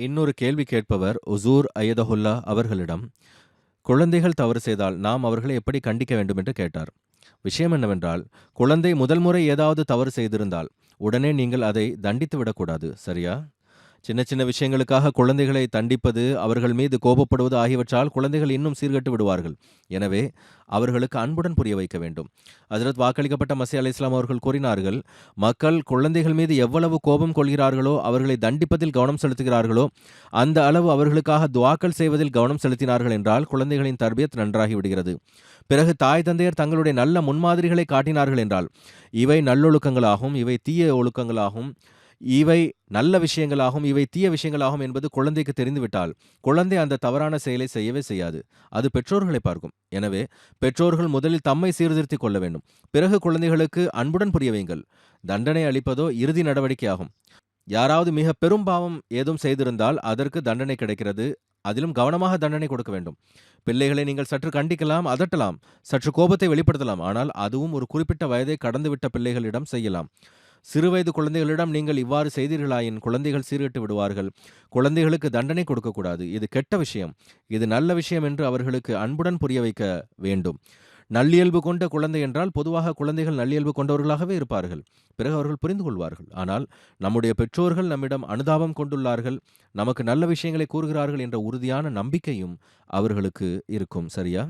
இன்னொரு கேள்வி கேட்பவர் உசூர் அயதஹுல்லா அவர்களிடம் குழந்தைகள் தவறு செய்தால் நாம் அவர்களை எப்படி கண்டிக்க வேண்டும் என்று கேட்டார். விஷயம் என்னவென்றால் குழந்தை முதல் முறை ஏதாவது தவறு செய்திருந்தால் உடனே நீங்கள் அதை தண்டித்து விடக்கூடாது சரியா? சின்ன சின்ன விஷயங்களுக்காக குழந்தைகளை தண்டிப்பது அவர்கள் மீது கோபப்படுவது ஆகியவற்றால் குழந்தைகள் இன்னும் சீர்கட்டு விடுவார்கள். எனவே அவர்களுக்கு அன்புடன் புரிய வைக்க வேண்டும். ஹஜரத் வாக்களிக்கப்பட்ட மசி அலி இஸ்லாம் அவர்கள் கூறினார்கள் மக்கள் குழந்தைகள் மீது எவ்வளவு கோபம் கொள்கிறார்களோ அவர்களை தண்டிப்பதில் கவனம் செலுத்துகிறார்களோ அந்த அளவு அவர்களுக்காக துவாக்கள் செய்வதில் கவனம் செலுத்தினார்கள் என்றால் குழந்தைகளின் தர்பியத் நன்றாகி விடுகிறது. பிறகு தாய் தந்தையர் தங்களுடைய நல்ல முன்மாதிரிகளை காட்டினார்கள் என்றால் இவை நல்லொழுக்கங்களாகும் இவை தீய ஒழுக்கங்களாகும். இவை நல்ல விஷயங்களாகும் இவை தீய விஷயங்களாகும் என்பது குழந்தைக்கு தெரிந்துவிட்டால் குழந்தை அந்த தவறான செயலை செய்யவே செய்யாது. அது பெற்றோர்களை பார்க்கும். எனவே பெற்றோர்கள் முதலில் தம்மை சீர்திருத்திக் கொள்ள வேண்டும். பிறகு குழந்தைகளுக்கு அன்புடன் புரிய வையுங்கள். தண்டனை அளிப்பதோ இறுதி நடவடிக்கையாகும். யாராவது மிக பெரும் பாவம் ஏதும் செய்திருந்தால் அதற்கு தண்டனை கிடைக்கிறது. அதிலும் கவனமாக தண்டனை கொடுக்க வேண்டும். பிள்ளைகளை நீங்கள் சற்று கண்டிக்கலாம் அதட்டலாம். சற்று கோபத்தை வெளிப்படுத்தலாம். ஆனால் அதுவும் ஒரு குறிப்பிட்ட வயதை கடந்துவிட்ட பிள்ளைகளிடம் செய்யலாம். சிறுவயது குழந்தைகளிடம் நீங்கள் இவ்வாறு செய்தீர்களாயின் குழந்தைகள் சீர்கெட்டு விடுவார்கள். குழந்தைகளுக்கு தண்டனை கொடுக்கக்கூடாது. இது கெட்ட விஷயம். இது நல்ல விஷயம் என்று அவர்களுக்கு அன்புடன் புரிய வைக்க வேண்டும். நல்லியல்பு கொண்ட குழந்தை என்றால் பொதுவாக குழந்தைகள் நல்லியல்பு கொண்டவர்களாகவே இருப்பார்கள். பிறகு அவர்கள் புரிந்து கொள்வார்கள். ஆனால் நம்முடைய பெற்றோர்கள் நம்மிடம் அனுதாபம் கொண்டுள்ளார்கள். நமக்கு நல்ல விஷயங்களை கூறுகிறார்கள் என்ற உறுதியான நம்பிக்கையும் அவர்களுக்கு இருக்கும். சரியா?